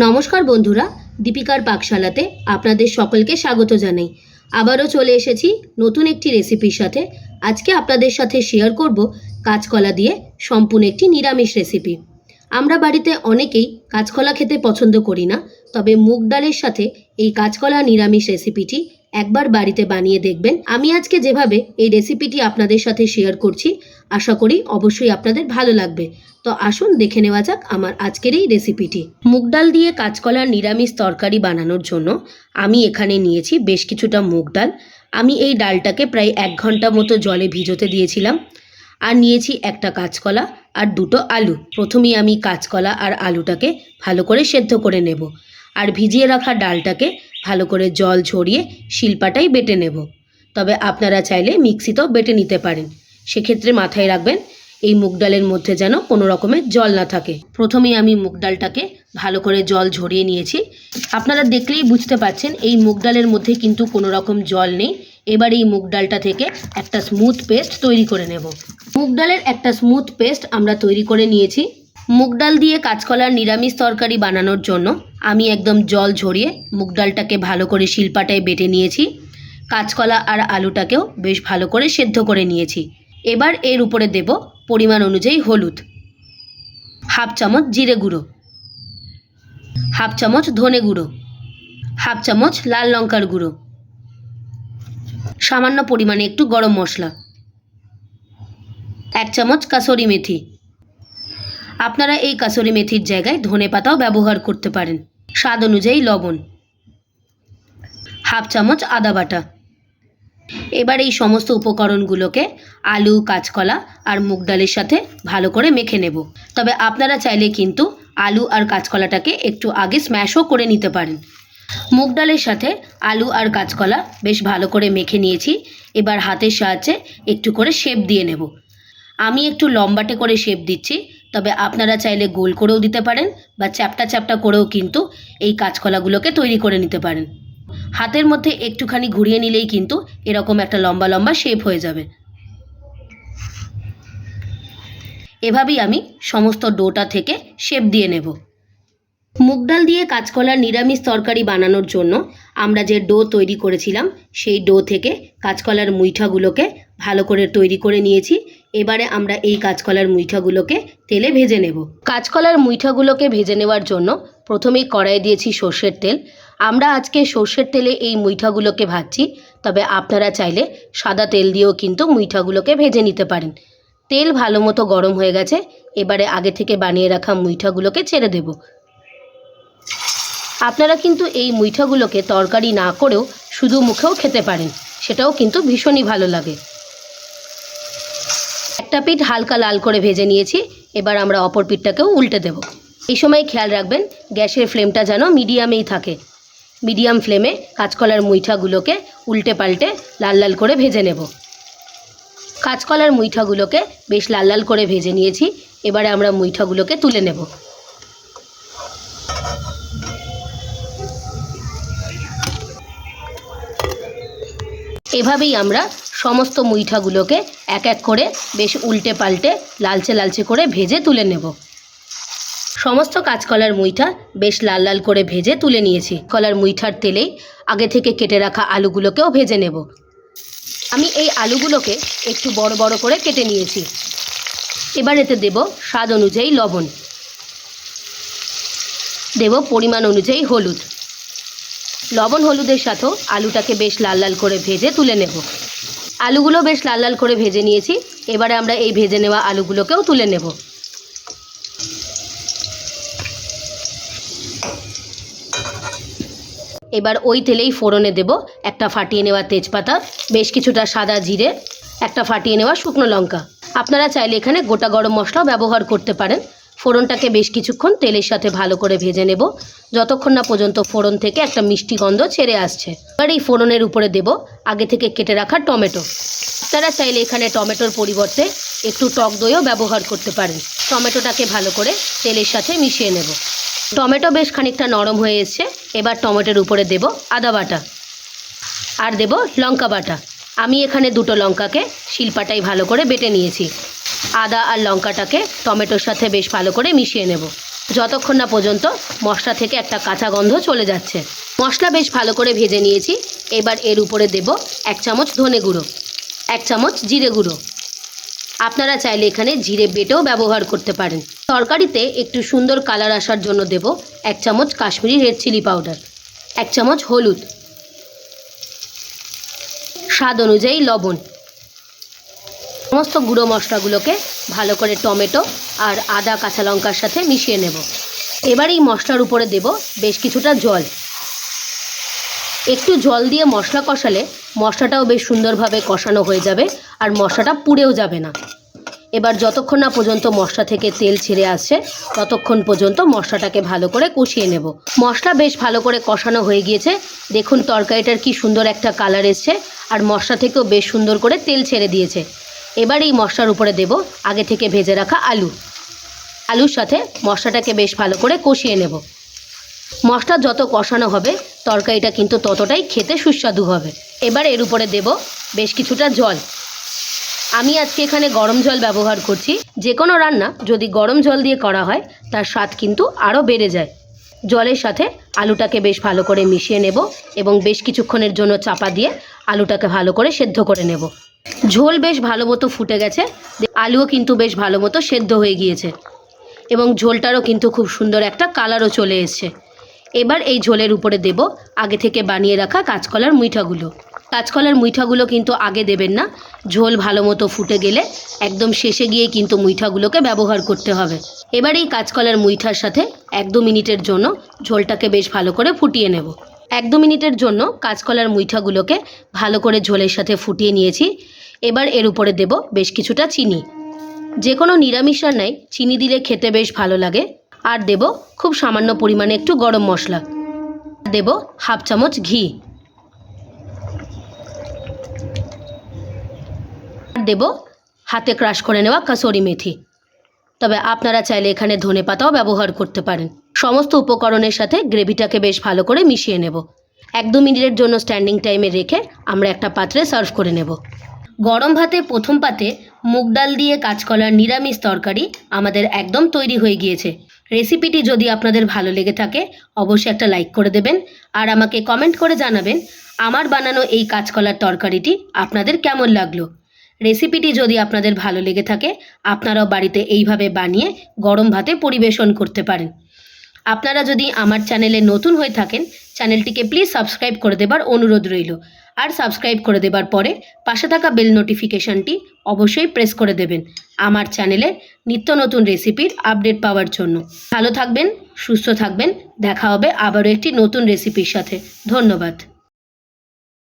নমস্কার বন্ধুরা, দীপিকার পাকশালাতে আপনাদের সকলকে স্বাগত জানাই। আবারও চলে এসেছি নতুন একটি রেসিপির সাথে। আজকে আপনাদের সাথে শেয়ার করব কাঁচকলা দিয়ে সম্পূর্ণ একটি নিরামিষ রেসিপি আমরা বাড়িতে অনেকেই কাঁচকলা খেতে পছন্দ করি না, তবে মুগ ডালের সাথে এই কাঁচকলা নিরামিষ রেসিপিটি একবার বাড়িতে বানিয়ে দেখবেন। আমি আজকে যেভাবে এই রেসিপিটি আপনাদের সাথে শেয়ার করছি, আশা করি অবশ্যই আপনাদের ভালো লাগবে। তো আসুন দেখে নেওয়া যাক আমার আজকের এই রেসিপিটি। মুগ ডাল দিয়ে কাঁচকলার নিরামিষ তরকারি বানানোর জন্য আমি এখানে নিয়েছি বেশ কিছুটা মুগ ডাল। আমি এই ডালটাকে প্রায় এক ঘণ্টা মতো জলে ভিজোতে দিয়েছিলাম। আর নিয়েছি একটা কাঁচকলা আর দুটো আলু। প্রথমেই আমি কাঁচকলা আর আলুটাকে ভালো করে সেদ্ধ করে নেব। আর ভিজিয়ে রাখা ডালটাকে ভালো করে জল ঝরিয়ে শিল্পাটাই বেটে নেব। তবে আপনারা চাইলে মিক্সিতেও বেটে নিতে পারেন। সেক্ষেত্রে মাথায় রাখবেন, এই মুগ ডালের মধ্যে যেন কোনো রকমের জল না থাকে। প্রথমেই আমি মুগ ডালটাকে ভালো করে জল ঝরিয়ে নিয়েছি। আপনারা দেখলেই বুঝতে পাচ্ছেন এই মুগ ডালের মধ্যে কিন্তু কোনো রকম জল নেই। এবার এই মুগ ডালটা থেকে একটা স্মুথ পেস্ট তৈরি করে নেব। মুগ ডালের একটা স্মুথ পেস্ট আমরা তৈরি করে নিয়েছি। মুগ ডাল দিয়ে কাঁচকলার নিরামিষ তরকারি বানানোর জন্য আমি একদম জল ঝরিয়ে মুগ ডালটাকে ভালো করে শিলপাটায় বেটে নিয়েছি। কাঁচকলা আর আলুটাকেও বেশ ভালো করে সেদ্ধ করে নিয়েছি। এবার এর উপরে দেব পরিমাণ অনুযায়ী হলুদ। হাফ চামচ জিরে গুঁড়ো। হাফ চামচ ধনে গুঁড়ো। হাফ চামচ লাল লঙ্কার গুঁড়ো। সামান্য পরিমাণে একটু গরম মশলা। এক চামচ কাসরি মেথি। আপনারা এই কাসরি মেথির জায়গায় ধনে পাতাও ব্যবহার করতে পারেন। স্বাদ অনুযায়ী লবণ, হাফ চামচ আদা বাটা। এবার এই সমস্ত উপকরণগুলোকে আলু, কাঁচকলা আর মুগ ডালের সাথে ভালো করে মেখে নেব। তবে আপনারা চাইলে কিন্তু আলু আর কাঁচকলাটাকে একটু আগে স্ম্যাশও করে নিতে পারেন। মুগ ডালের সাথে আলু আর কাঁচকলা বেশ ভালো করে মেখে নিয়েছি। এবার হাতের সাহায্যে একটু করে শেপ দিয়ে নেব। আমি একটু লম্বাটে করে শেপ দিচ্ছি। তবে আপনারা চাইলে গোল করেও দিতে পারেন বা চ্যাপটা চ্যাপটা করেও কিন্তু এই কাঁচকলাগুলোকে তৈরি করে নিতে পারেন। হাতের মধ্যে একটুখানি ঘুরিয়ে নিলেই কিন্তু এরকম একটা লম্বা লম্বা শেপ হয়ে যাবে। এভাবেই আমি সমস্ত ডোটা থেকে শেপ দিয়ে নেব। মুগ ডাল দিয়ে কাঁচকলার নিরামিষ তরকারি বানানোর জন্য আমরা যে ডো তৈরি করেছিলাম, সেই ডো থেকে কাঁচকলার মুইঠাগুলোকে ভালো করে তৈরি করে নিয়েছি। এবারে আমরা এই কাঁচকলার মুইঠাগুলোকে তেলে ভেজে নেব। কাঁচকলার মুইঠাগুলোকে ভেজে নেওয়ার জন্য প্রথমেই কড়াই দিয়েছি সর্ষের তেল। আমরা আজকে সর্ষের তেলে এই মুইঠাগুলোকে ভাজছি, তবে আপনারা চাইলে সাদা তেল দিয়েও কিন্তু মুইঠাগুলোকে ভেজে নিতে পারেন। তেল ভালো মতো গরম হয়ে গেছে, এবারে আগে থেকে বানিয়ে রাখা মুইঠাগুলোকে ছেড়ে দেব। আপনারা কিন্তু এই মুইঠাগুলোকে তরকারি না করেও শুধু মুখেও খেতে পারেন, সেটাও কিন্তু ভীষণই ভালো লাগে। একটা পিঠ হালকা লাল করে ভেজে নিয়েছি, এবার আমরা অপর পিঠটাকেও উল্টে দেব। এই সময় খেয়াল রাখবেন, গ্যাসের ফ্লেমটা যেন মিডিয়ামেই থাকে। মিডিয়াম ফ্লেমে কাঁচকলার মুইঠাগুলোকে উল্টে পাল্টে লাল লাল করে ভেজে নেব। কাঁচকলার মুইঠাগুলোকে বেশ লাল লাল করে ভেজে নিয়েছি, এবারে আমরা মুইঠাগুলোকে তুলে নেব। এভাবেই আমরা সমস্ত মুইঠাগুলোকে এক এক করে বেশ উল্টে পাল্টে লালচে লালচে করে ভেজে তুলে নেব। সমস্ত কাঁচকলার মুইঠা বেশ লাল লাল করে ভেজে তুলে নিয়েছি। কলার মুইঠার তেলেই আগে থেকে কেটে রাখা আলুগুলোকেও ভেজে নেব। আমি এই আলুগুলোকে একটু বড় বড় করে কেটে নিয়েছি। এবার এতে দেব স্বাদ অনুযায়ী লবণ। দেব পরিমাণ অনুযায়ী হলুদ। লবণ হলুদের সাথেও আলুটাকে বেশ লাল লাল করে ভেজে তুলে নেব। আলুগুলো বেশ লাল লাল করে ভেজে নিয়েছি। এবারে আমরা এই ভেজে নেওয়া আলুগুলোকেও তুলে নেব। এবার ওই তেলেই ফোড়নে দেব একটা ফাটিয়ে নেওয়া তেজপাতা, বেশ কিছুটা সাদা জিরে, একটা ফাটিয়ে নেওয়া শুকনো লঙ্কা। আপনারা চাইলে এখানে গোটা গরম মশলাও ব্যবহার করতে পারেন। ফোড়নটাকে বেশ কিছুক্ষণ তেলের সাথে ভালো করে ভেজে নেব। যতক্ষণ না পর্যন্ত ফোড়ন থেকে একটা মিষ্টি গন্ধ ছেড়ে আসছে। এবার এই ফোড়নের উপরে দেব আগে থেকে কেটে রাখা টমেটো। আপনারা চাইলে এখানে টমেটোর পরিবর্তে একটু টক দইও ব্যবহার করতে পারেন। টমেটোটাকে ভালো করে তেলের সাথে মিশিয়ে নেব। টমেটো বেশ খানিকটা নরম হয়ে এসছে। এবার টমেটোর উপরে দেব আদা বাটা। আর দেব লঙ্কা বাটা। আমি এখানে দুটো লঙ্কাকে শিলপাটাই ভালো করে বেটে নিয়েছি। আদা আর লঙ্কাটাকে টমেটোর সাথে বেশ ভালো করে মিশিয়ে নেব। যতক্ষণ না পর্যন্ত মশলা থেকে একটা কাঁচা গন্ধ চলে যাচ্ছে। মশলা বেশ ভালো করে ভেজে নিয়েছি। এবার এর উপরে দেব এক চামচ ধনে গুঁড়ো, এক চামচ জিরে গুঁড়ো। আপনারা চাইলে এখানে জিরে বেটেও ব্যবহার করতে পারেন। তরকারিতে একটু সুন্দর কালার আসার জন্য দেব এক চামচ কাশ্মীরি রেড চিলি পাউডার, এক চামচ হলুদ। স্বাদ অনুযায়ী লবণ সমস্ত গুঁড়ো মশলাগুলোকে ভালো করে টমেটো আর আদা কাঁচা লঙ্কার সাথে মিশিয়ে নেব। এবার এই মশলার উপরে দেব বেশ কিছুটা জল। একটু জল দিয়ে মশলা কষালে মশলাটাও বেশ সুন্দরভাবে কষানো হয়ে যাবে আর মশলাটা পুড়েও যাবে না। এবার যতক্ষণ না পর্যন্ত মশলা থেকে তেল ছেড়ে আসছে, ততক্ষণ পর্যন্ত মশলাটাকে ভালো করে কষিয়ে নেব। মশলা বেশ ভালো করে কষানো হয়ে গিয়েছে। দেখুন, তরকারিটার কি সুন্দর একটা কালার এসছে আর মশলা থেকেও বেশ সুন্দর করে তেল ছেড়ে দিয়েছে। এবার এই মশলার উপরে দেব আগে থেকে ভেজে রাখা আলু। আলুর সাথে মশলাটাকে বেশ ভালো করে কষিয়ে নেব। মশলা যত কষানো হবে, তরকারিটা কিন্তু ততটাই খেতে সুস্বাদু হবে। এবার এর উপরে দেব বেশ কিছুটা জল। আমি আজকে এখানে গরম জল ব্যবহার করছি। যে কোনো রান্না যদি গরম জল দিয়ে করা হয়, তার স্বাদ কিন্তু আরও বেড়ে যায়। জলের সাথে আলুটাকে বেশ ভালো করে মিশিয়ে নেব এবং বেশ কিছুক্ষণের জন্য চাপা দিয়ে আলুটাকে ভালো করে সেদ্ধ করে নেব। ঝোল বেশ ভালো মতো ফুটে গেছে। আলুও কিন্তু বেশ ভালো মতো সেদ্ধ হয়ে গিয়েছে। এবং ঝোলটারও কিন্তু খুব সুন্দর একটা কালারও চলে এসছে। এবার এই ঝোলের উপরে দেব আগে থেকে বানিয়ে রাখা কাঁচকলার মুইঠাগুলো কাঁচকলার মুইঠাগুলো কিন্তু আগে দেবেন না। ঝোল ভালো মতো ফুটে গেলে একদম শেষে গিয়ে কিন্তু মুইঠাগুলোকে ব্যবহার করতে হবে। এবার এই কাঁচকলার মুইঠার সাথে এক দু মিনিটের জন্য ঝোলটাকে বেশ ভালো করে ফুটিয়ে নেব। এক দু মিনিটের জন্য কাঁচকলার মুইঠাগুলোকে ভালো করে ঝোলের সাথে ফুটিয়ে নিয়েছি। এবার এর উপরে দেব বেশ কিছুটা চিনি। যে কোনো নিরামিষ রান্নায় চিনি দিলে খেতে বেশ ভালো লাগে। আর দেব খুব সামান্য পরিমাণে একটু গরম মশলা। দেব হাফ চামচ ঘি। আর দেব হাতে ক্রাশ করে নেওয়া কাসরি মেথি। তবে আপনারা চাইলে এখানে ধনে পাতাও ব্যবহার করতে পারেন। সমস্ত উপকরণের সাথে গ্রেভিটাকে বেশ ভালো করে মিশিয়ে নেব। এক দু মিনিটের জন্য স্ট্যান্ডিং টাইমে রেখে আমরা একটা পাত্রে সার্ভ করে নেব। গরম ভাতে প্রথম পাতে মুগ ডাল দিয়ে কাঁচকলার নিরামিষ তরকারি আমাদের একদম তৈরি হয়ে গিয়েছে। রেসিপিটি যদি আপনাদের ভালো লেগে থাকে, অবশ্যই একটা লাইক করে দেবেন আর আমাকে কমেন্ট করে জানাবেন আমার বানানো এই কাঁচকলার তরকারিটি আপনাদের কেমন লাগল। রেসিপিটি যদি আপনাদের ভালো লেগে থাকে, আপনারাও বাড়িতে এইভাবে বানিয়ে গরম ভাতে পরিবেশন করতে পারেন। আপনারা যদি আমার চ্যানেলে নতুন হয়ে থাকেন, চ্যানেলটিকে প্লিজ সাবস্ক্রাইব করে দেবার অনুরোধ রইল। আর সাবস্ক্রাইব করে দেবার পরে পাশে থাকা বেল নোটিফিকেশনটি অবশ্যই প্রেস করে দেবেন আমার চ্যানেলে নিত্য নতুন রেসিপির আপডেট পাওয়ার জন্য। ভালো থাকবেন, সুস্থ থাকবেন, দেখা হবে আবারও একটি নতুন রেসিপির সাথে। ধন্যবাদ।